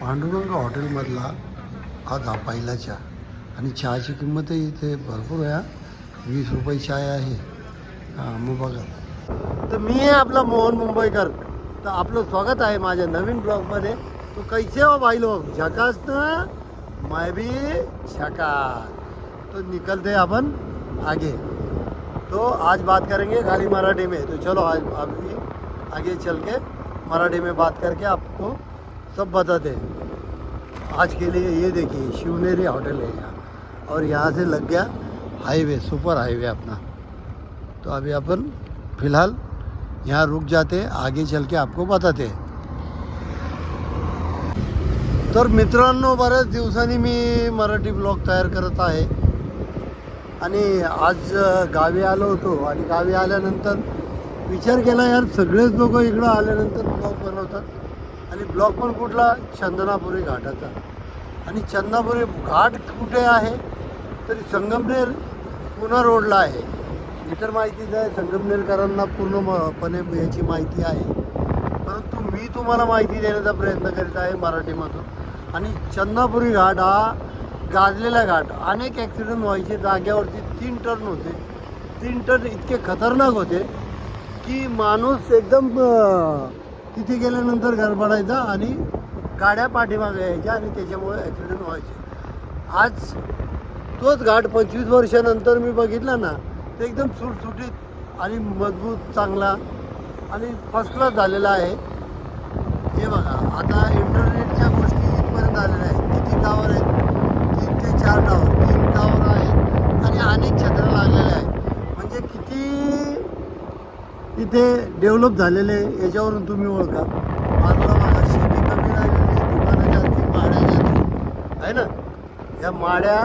पांडुरंग हॉटेलमधला हा पहिला चहा आणि चहाची किंमतही इथे भरपूर आहे वीस रुपये चाय आहे. हां मग बघा. तर मी आहे आपला मोहन मुंबईकर. तर आपलं स्वागत आहे माझ्या नवीन ब्लॉगमध्ये. तो कैसे हो भाई लोग? झकास ना? मैं भी झकास. तो निकलते अपन आगे. तो आज बात करेंगे खाली मराठी में. तो चलो आज अभी आगे चल के मराठी में बात करके आपको सब बताते हैं। आज के लिए ये देखिए शिवनेरी होटल है यहाँ। और यहाँ से लग गया हाईवे सुपर हाईवे अपना। तो अभी अपन फिलहाल यहाँ रुक जाते हैं आगे चल के आपको बताते हैं। तर मित्रांनो बऱ्याच दिवसांनी मी मराठी ब्लॉग तयार करत आहे. आणि आज गावी आलो होतो. आणि गावी आल्यानंतर विचार केला यार सगळेच लोक इकडं आल्यानंतर ब्लॉग बनवतात. आणि ब्लॉक पण कुठला? चंदनापुरी घाटाचा. आणि चंदनापुरी घाट कुठे आहे? तरी संगमनेर पुन्हा रोडला आहे. इतर माहिती आहे संगमनेरकरांना पूर्णपणे याची माहिती आहे. परंतु मी तुम्हाला माहिती देण्याचा प्रयत्न करीत आहे मराठीमधून. आणि चंदापुरी घाट हा गाजलेला घाट. अनेक ॲक्सिडेंट व्हायचे. जाग्यावरती तीन टर्न होते. तीन टर्न इतके खतरनाक होते की माणूस एकदम तिथे गेल्यानंतर गडबडायचा आणि गाड्या पाठीमागे यायच्या आणि त्याच्यामुळे ॲक्सिडेंट व्हायचे. आज तोच घाट पंचवीस वर्षानंतर मी बघितला ना ते एकदम सुटसुटीत आणि मजबूत चांगला आणि फर्स्ट क्लास झालेला आहे. हे बघा आता इंटरनेटच्या गोष्टी इथपर्यंत आलेल्या आहेत. किती टावर आहेत? तीन ते चार टावर तीन टावर आहेत आणि अनेक क्षेत्र लागलेले आहेत. म्हणजे किती इथे डेव्हलप झालेले आहे याच्यावरून तुम्ही ओळखा. बाजूला बघा शेती कमी राहिलेली दुकानं जास्ती माड्या जास्ती. आहे ना? या माड्या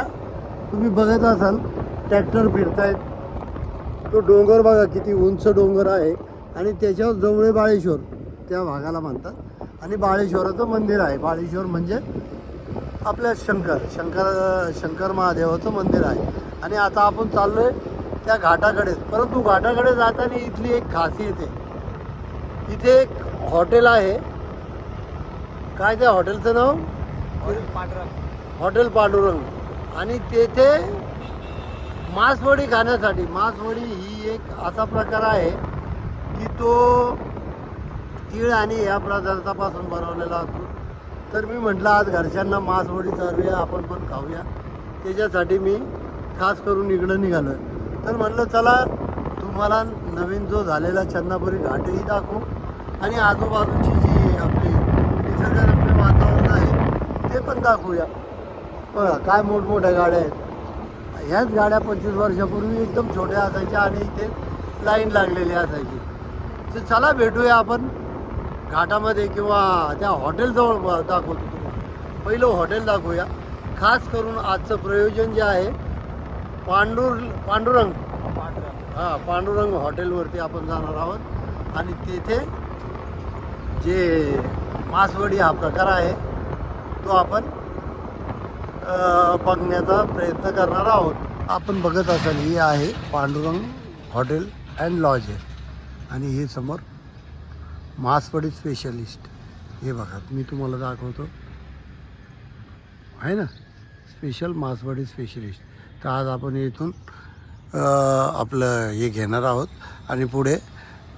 तुम्ही बघत असाल ट्रॅक्टर फिरतायत. तो डोंगर बघा किती उंच डोंगर आहे. आणि त्याच्यावर जवळ बाळेश्वर त्या भागाला म्हणतात. आणि बाळेश्वराचं मंदिर आहे. बाळेश्वर म्हणजे आपल्या शंकर शंकर शंकर महादेवाचं मंदिर आहे. आणि आता आपण चाललो आहे त्या घाटाकडे. परंतु घाटाकडे जाताना इथली एक खासियत आहे इथे एक हॉटेल आहे. काय त्या हॉटेलचं नाव? हॉटेल पांडुरंग. आणि तेथे मासवडी खाण्यासाठी मासवडी ही एक असा प्रकार आहे की तो तीळ आणि या पदार्थापासून बनवलेला असतो. तर मी म्हटलं आज घरच्यांना मासवडी चालूया आपण पण खाऊया. त्याच्यासाठी मी खास करून इकडं निघालो आहे तर म्हटलं चला तुम्हाला नवीन जो झालेला चंदापुरी घाटही दाखवू. आणि आजूबाजूची जी आपली निसर्गरम्य वातावरण आहे ते पण दाखवूया. बघा काय मोठमोठ्या गाड्या आहेत. ह्याच गाड्या पंचवीस वर्षापूर्वी एकदम छोट्या असायच्या आणि इथे लाईन लागलेली असायची. तर चला भेटूया आपण घाटामध्ये किंवा त्या हॉटेलजवळ दाखवतो तुम्हाला. पहिलं हॉटेल दाखवूया. खास करून आजचं प्रयोजन जे आहे पांडुर पांडुरंग. हां पांडुरंग हॉटेलवरती आपण जाणार आहोत. आणि तेथे जे मासवडी हा प्रकार आहे तो आपण बघण्याचा प्रयत्न करणार आहोत. आपण बघत असाल ही आहे पांडुरंग हॉटेल अँड लॉज. आहे आणि हे समोर मासवडी स्पेशलिस्ट. हे बघा मी तुम्हाला दाखवतो. आहे ना? स्पेशल मासवडी स्पेशलिस्ट. तर आज आपण इथून आपलं हे घेणार आहोत. आणि पुढे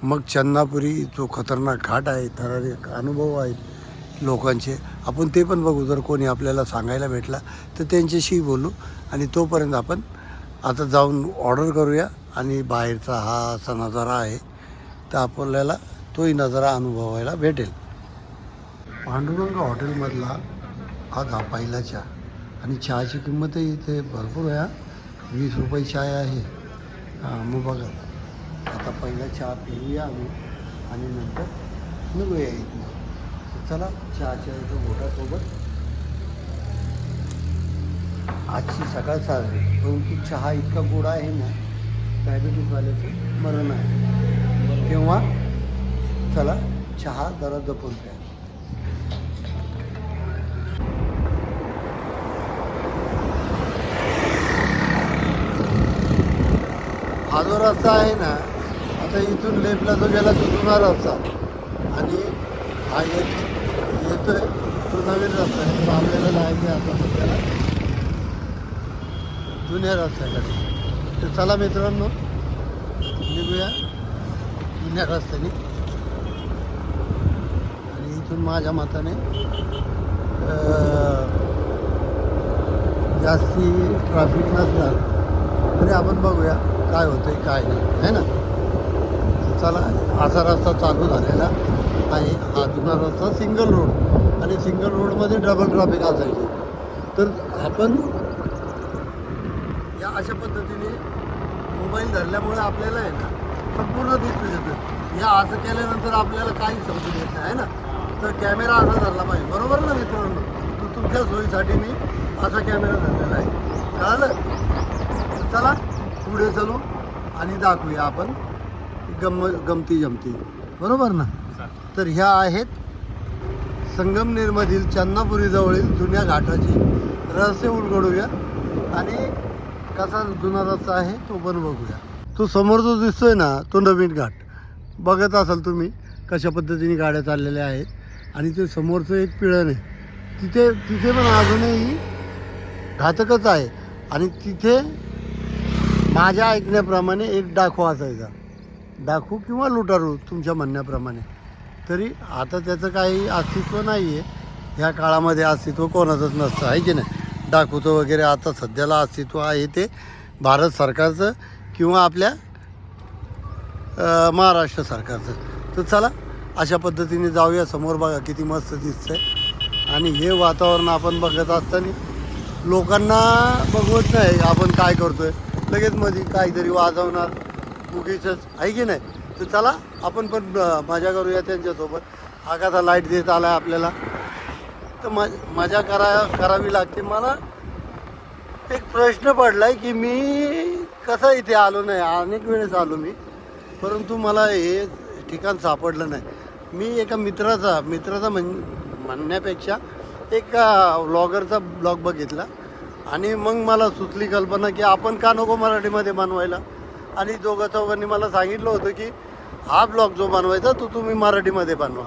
मग चन्नापुरी जो खतरनाक घाट आहे थरारक अनुभव आहेत लोकांचे आपण ते पण बघू. जर कोणी आपल्याला सांगायला भेटला तर त्यांच्याशी बोलू. आणि तोपर्यंत आपण आता जाऊन ऑर्डर करूया. आणि बाहेरचा हा असा नजारा आहे तर आपल्याला तोही नजारा अनुभवायला भेटेल. पांडुरंग हॉटेलमधला हा धा पहिला चहा आणि चहाची किंमतही इथे भरपूर आहे वीस रुपये चाय आहे. हां मग बघा. आता पहिला चहा पिऊया आम्ही आणि नंतर निघूया इथनं. चला चहाच्या इथं घोटासोबत आजची सकाळ साजरी. परंतु चहा इतका गोड आहे ना डायबिटीसवाल्याचं मरण आहे. तेव्हा चला चहा जरा जपून प्या. हा जो रस्ता आहे ना आता इथून लेफ्टला जो गेला तो जुना रस्ता आणि हा येत येतोय तो नवीन रस्ता आहे तर आपल्याला जायचं आहे आता सध्याला. जुन्या रस्त्याकडे. तर चला मित्रांनो निघूया जुन्या रस्त्याने. आणि इथून माझ्या मताने जास्ती ट्रॅफिक नसणार. तरी आपण बघूया. काय होतं आहे काय नाही. है ना? चला असा रस्ता चालू झालेला आणि हा जुना रस्ता सिंगल रोड आणि सिंगल रोडमध्ये डबल ट्रॅफिक असायची. तर आपण या अशा पद्धतीने मोबाईल धरल्यामुळे आपल्याला आहे ना संपूर्ण दिसून येतं या असं केल्यानंतर आपल्याला काहीच समजून येत नाही आहे ना? तर कॅमेरा असा धरला पाहिजे. बरोबर ना मित्रांनो? तर तुमच्या सोयीसाठी मी असा कॅमेरा धरलेला आहे. कळालं? चला. पुढे चलू आणि दाखवूया आपण गम गमती जमती. बरोबर ना? तर ह्या आहेत संगमनेरमधील चन्नापुरीजवळील जुन्या घाटाची. रहस्य उलगडूया आणि कसा जुना रस्ता आहे तो पण बघूया. तो समोर जो दिसतोय ना तो नवीन घाट. बघत असाल तुम्ही कशा पद्धतीने गाड्या चाललेल्या आहेत. आणि ते समोरचं एक पिळण आहे. तिथे तिथे पण अजूनही घातकच आहे. आणि तिथे माझ्या ऐकण्याप्रमाणे एक डाकू असायचा. डाकू किंवा लुटारू तुमच्या म्हणण्याप्रमाणे. तरी आता त्याचं काही अस्तित्व नाही आहे ह्या काळामध्ये अस्तित्व कोणाचंच नसतं आहे की नाही? डाकूचं वगैरे आता सध्याला अस्तित्व आहे ते भारत सरकारचं किंवा आपल्या महाराष्ट्र सरकारचं. तर चला अशा पद्धतीने जाऊया. समोर बघा किती मस्त दिसतंय. आणि हे वातावरण आपण बघत असताना लोकांना बघवत नाही आपण काय करतो आहे लगेच मध्ये काहीतरी वाजवणार उगीच आहे की नाही? तर चला आपण पण मजा करूया त्यांच्यासोबत. आकाचा लाइट देत आला आपल्याला. तर म मजा करा करावी लागते. मला एक प्रश्न पडलाय की मी कसं इथे आलो नाही? अनेक वेळेस आलो मी. परंतु मला हे ठिकाण सापडलं नाही. मी एका मित्राचा मित्राचा म्हण म्हणण्यापेक्षा एक व्लॉगरचा ब्लॉग बघितला. आणि मग मला सुचली कल्पना की आपण का नको मराठीमध्ये बनवायला? आणि दोघं चौघांनी मला सांगितलं होतं की हा ब्लॉग जो बनवायचा तो तुम्ही मराठीमध्ये बनवा.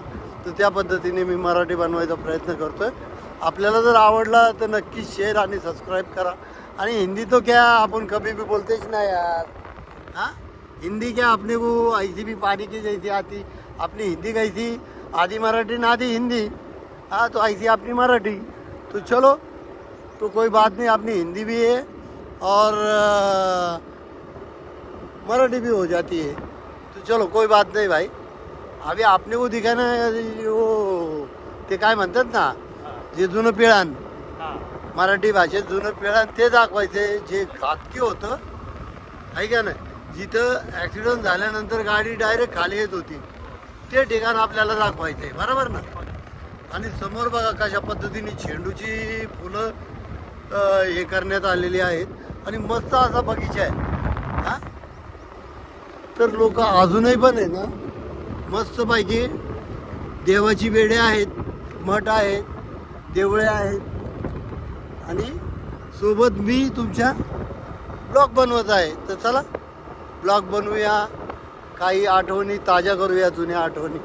तर त्या पद्धतीने मी मराठी बनवायचा प्रयत्न करतो आहे आपल्याला जर आवडला तर नक्की शेअर आणि सबस्क्राईब करा. आणि हिंदी तो क्या आपण कभी भी बोलतेच नाही यार. हां? हिंदी क्या आपने को ऐसी भी पाणी की जैसी आती? आपली हिंदी कैसी? आधी मराठी ना आधी हिंदी? हां तो ऐसी आपली मराठी. तो चलो तो कोई बात नहीं अपनी हिंदी भी है और मराठी भी हो जाती है। तो चलो कोई बात नहीं भाई। अभी आपने को दिखाना है वो ते काय म्हणतात ना जे जुनं पिळान मराठी भाषेत जुनं पिळान ते दाखवायचे जे घातकी होतं आहे का नाही? जिथं ॲक्सिडेंट झाल्यानंतर गाडी डायरेक्ट खाली येत होती ते ठिकाण आपल्याला दाखवायचं आहे बरोबर ना? आणि समोर बघा कशा पद्धतीने झेंडूची फुलं हे करण्यात आलेली आहेत. आणि मस्त असा बगीचा आहे. हा? तर लोक अजूनही पण आहे ना मस्त पाहिजे देवाची वेडे आहेत मठ आहेत देवळे आहेत. आणि सोबत मी तुमच्या ब्लॉग बनवत आहे. तर चला ब्लॉग बनवूया. काही आठवणी ताज्या करूया जुन्या आठवणी.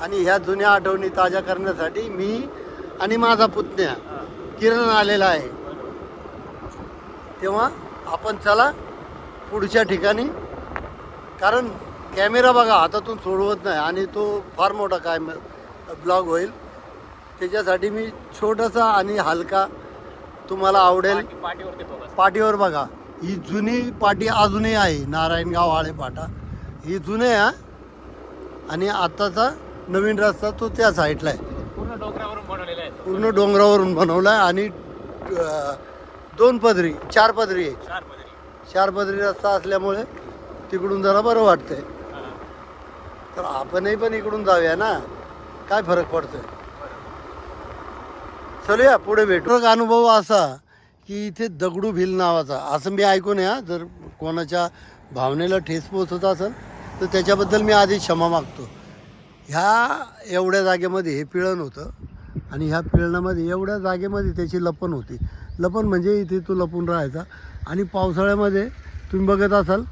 आणि ह्या जुन्या आठवणी ताज्या करण्यासाठी मी आणि माझा पुतण्या किरण आलेला आहे. तेव्हा आपण चला पुढच्या ठिकाणी. कारण कॅमेरा बघा हातातून सोडवत नाही आणि तो फार मोठा काय ब्लॉग होईल. त्याच्यासाठी मी छोटासा आणि हलका तुम्हाला आवडेल. पाटीवर बघा. ही जुनी पाटी अजूनही आहे नारायणगाव आळे पाटा. ही जुने आहे हा. आणि आत्ताचा नवीन रस्ता तो त्या साईडला आहे. पूर्ण डोंगरावरून बनवलेलं आहे. पूर्ण डोंगरावरून बनवला आहे आणि दोन पदरी चार पदरी. आहे चार पदरी. चार पदरी रस्ता असल्यामुळे तिकडून जरा बरं वाटतंय. तर आपणही पण इकडून जाऊया ना? काय फरक पडतोय? चलूया पुढे भेटू. एक अनुभव असा की इथे दगडू भिल नावाचा असं मी ऐकून या जर कोणाच्या भावनेला ठेस पोचत असेल तर त्याच्याबद्दल मी आधी क्षमा मागतो. ह्या एवढ्या जागेमध्ये हे पिळण होतं. आणि ह्या पिळण्यामध्ये एवढ्या जागेमध्ये त्याची लपण होती. लपण म्हणजे इथे तो लपून राहायचा. आणि पावसाळ्यामध्ये तुम्ही बघत असाल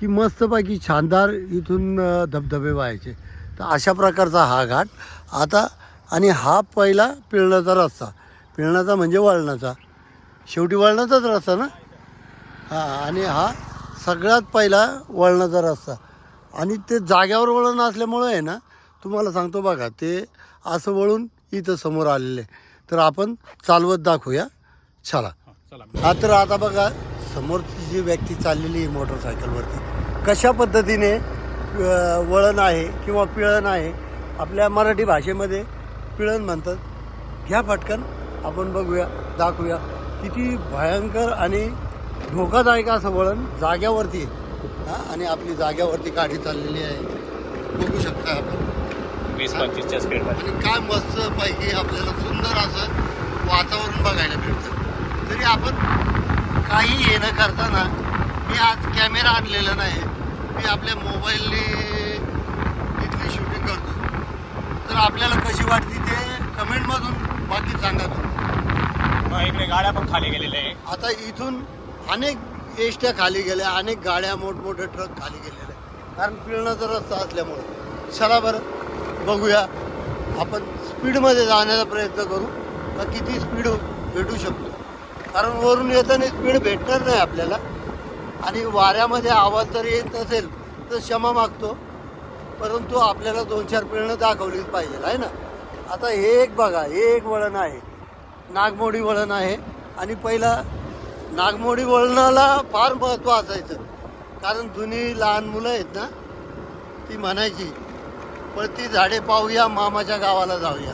की मस्तपैकी छानदार इथून धबधबे व्हायचे. तर अशा प्रकारचा हा घाट. आता आणि हा पहिला पिळणाचा रस्ता. पिळणाचा म्हणजे वळणाचा. शेवटी वळणाचाच रस्ता ना? हां आणि हा सगळ्यात पहिला वळणाचा रस्ता. आणि ते जाग्यावर वळण असल्यामुळं आहे ना तुम्हाला सांगतो बघा ते असं वळून इथं समोर आलेले. तर आपण चालवत दाखवूया. चला. हा, चला. तर आता बघा समोरची जी व्यक्ती चाललेली आहे मोटरसायकलवरती कशा पद्धतीने वळण आहे किंवा पिळण आहे आपल्या मराठी भाषेमध्ये पिळण म्हणतात. घ्या पटकन आपण बघूया दाखवूया. किती भयंकर आणि धोकादायक असं वळण जाग्यावरती आहे. हा आणि आपली जाग्यावरती गाडी चाललेली आहे. बघू शकता आपण. वीस पंचवीसच्या स्पीडमध्ये आणि काय मस्त पैकी आपल्याला सुंदर असं वातावरण बघायला मिळतं तरी आपण काही हे न करताना मी आज कॅमेरा आणलेला नाही मी आपल्या मोबाईलने इथली शूटिंग करतो. तर आपल्याला कशी वाटते ते कमेंटमधून बाकी सांगा मग इकडे गाड्या पण खाली गेलेल्या आहे आता इथून अनेक एसट्या खाली गेल्या अनेक गाड्या मोठमोठे ट्रक खाली गेलेले कारण पिळणाचा रस्ता असल्यामुळे. चला बरं. बघूया. आपण स्पीडमध्ये जाण्याचा प्रयत्न करू का किती स्पीड भेटू शकतो? कारण वरून येताना स्पीड भेटणार नाही आपल्याला. आणि वाऱ्यामध्ये आवाज जर येत असेल तर क्षमा मागतो. परंतु आपल्याला दोन चार पिळणं दाखवलीच पाहिजे आहे ना? आता हे एक बघा हे एक वळण आहे. नागमोडी वळण आहे. आणि पहिला नागमोडी वळणाला फार महत्त्व असायचं. कारण जुनी लहान मुलं आहेत ना ती म्हणायची पण ती झाडे पाहूया मामाच्या गावाला जाऊया.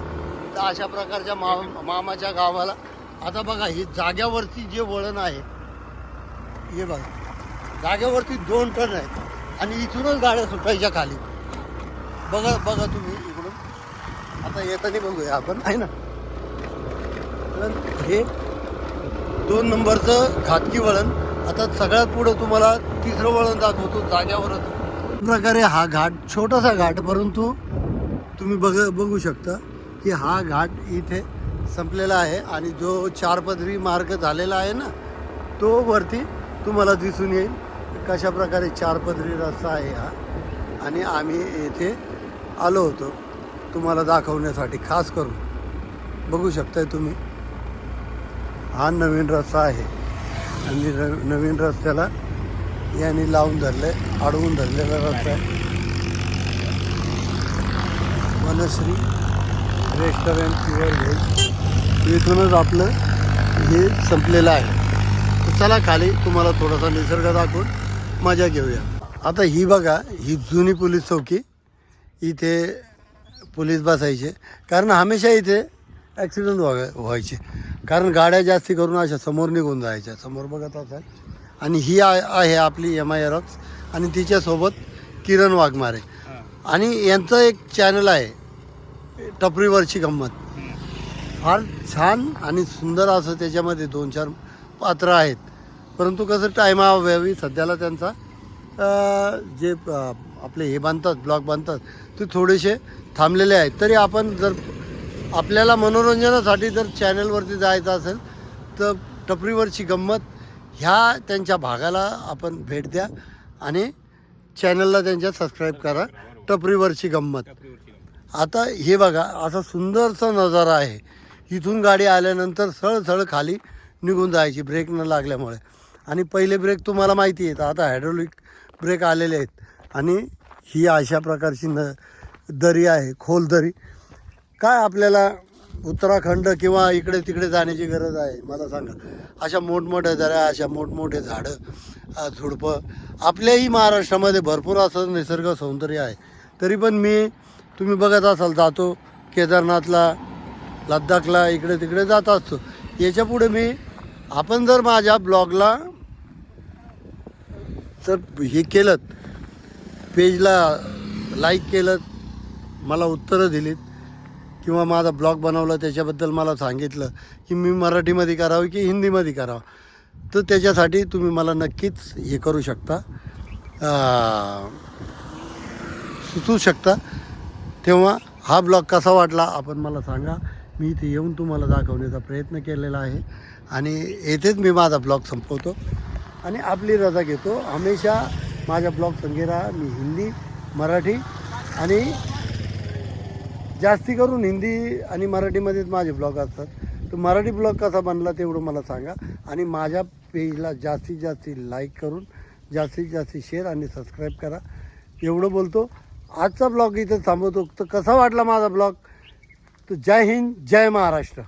तर अशा प्रकारच्या मा मामाच्या गावाला. आता बघा ही जाग्यावरती जे वळण आहे हे बघा. जाग्यावरती दोन टन आहेत आणि इथूनच गाड्या सुटायच्या खाली. बघा बघा तुम्ही इकडून. आता येताना बघूया आपण आहे ना? तर हे दोन नंबरचं घातकी वळण. आता सगळ्यात पुढं तुम्हाला तिसरं वळण जात होतो जाग्यावरच. प्रकारे हा घाट छोटासा घाट परंतु तुम्ही बघ बघू शकता की हा घाट इथे संपलेला आहे आणि जो चारपदरी मार्ग झालेला आहे ना तो वरती तुम्हाला दिसून येईल कशा प्रकारे चारपदरी रस्ता आहे हा. आणि आम्ही येथे आलो होतो तुम्हाला दाखवण्यासाठी खास करून. बघू शकताय तुम्ही हा नवीन रस्ता आहे. आणि नवीन रस्त्याला यांनी लावून धरले अडवून धरलेला रस्ता आहे वनश्री रेस्टॉरंट प्युअर व्हेज इथूनच आपलं हे संपलेलं आहे. चला खाली तुम्हाला थोडासा निसर्ग दाखवून मजा घेऊया. आता ही बघा ही जुनी पोलीस चौकी. इथे पोलीस बसायचे. कारण हमेशा इथे ॲक्सिडेंट व्हाय व्हायचे. कारण गाड्या जास्ती करून अशा समोर निघून जायच्या. समोर बघत असाल. आणि ही आहे आपली एम आय रॉक्स आणि तिच्यासोबत किरण वाघमारे. आणि यांचं एक चॅनल आहे टपरीवरची गंमत. फार छान आणि सुंदर असं त्याच्यामध्ये दोन चार पात्र आहेत. परंतु कसं टायमाअभावी सध्याला त्यांचा अं, जे अं, आपले हे बांधतात ब्लॉग बांधतात ते थोडेसे थांबलेले आहेत. तरी आपण जर आपल्याला मनोरंजनासाठी जर चॅनलवरती जायचं असेल तर टपरीवरची गंमत ह्या त्यांच्या भागाला आपण भेट द्या आणि चॅनलला त्यांच्या सबस्क्राईब करा. टपरीवरची गंमत. आता हे बघा असा सुंदरसा नजारा आहे. इथून गाडी आल्यानंतर सळसळ खाली निघून जायची ब्रेक न लागल्यामुळे. आणि पहिले ब्रेक तुम्हाला माहिती आहेत आता हायड्रोलिक ब्रेक आलेले आहेत. आणि ही अशा प्रकारची न दरी आहे खोल दरी. काय आपल्याला उत्तराखंड किंवा इकडे तिकडे जाण्याची गरज आहे मला सांगा. अशा मोठमोठ्या दऱ्या अशा मोठमोठे झाडं झुडपं आपल्याही महाराष्ट्रामध्ये भरपूर असं निसर्ग सौंदर्य आहे. तरी पण मी तुम्ही बघत असाल जातो केदारनाथला लद्दाखला इकडे तिकडे जात असतो. याच्यापुढे मी आपण जर माझ्या ब्लॉगला जर हे केलं पेजला लाईक केलं मला उत्तरं दिलीत किंवा माझा ब्लॉग बनवला त्याच्याबद्दल मला सांगितलं की मी मराठीमध्ये करावं की हिंदीमध्ये करावं. तर त्याच्यासाठी तुम्ही मला नक्कीच हे करू शकता. सुचू सुचवू शकता. तेव्हा हा ब्लॉग कसा वाटला आपण मला सांगा. मी इथे येऊन तुम्हाला दाखवण्याचा प्रयत्न केलेला आहे. आणि येथेच मी माझा ब्लॉग संपवतो. आणि आपली रजा घेतो. हमेशा माझ्या ब्लॉग संगेरा मी हिंदी मराठी आणि जास्ती करून हिंदी आणि मराठीमध्येच माझे ब्लॉग असतात. तर मराठी ब्लॉग कसा बनला तेवढं मला सांगा. आणि माझ्या पेजला जास्तीत जास्त लाईक करून जास्तीत जास्त शेअर आणि सबस्क्राईब करा. एवढं बोलतो. आजचा ब्लॉग इथं थांबवतो. तर कसा वाटला माझा ब्लॉग? तर जय हिंद जय महाराष्ट्र.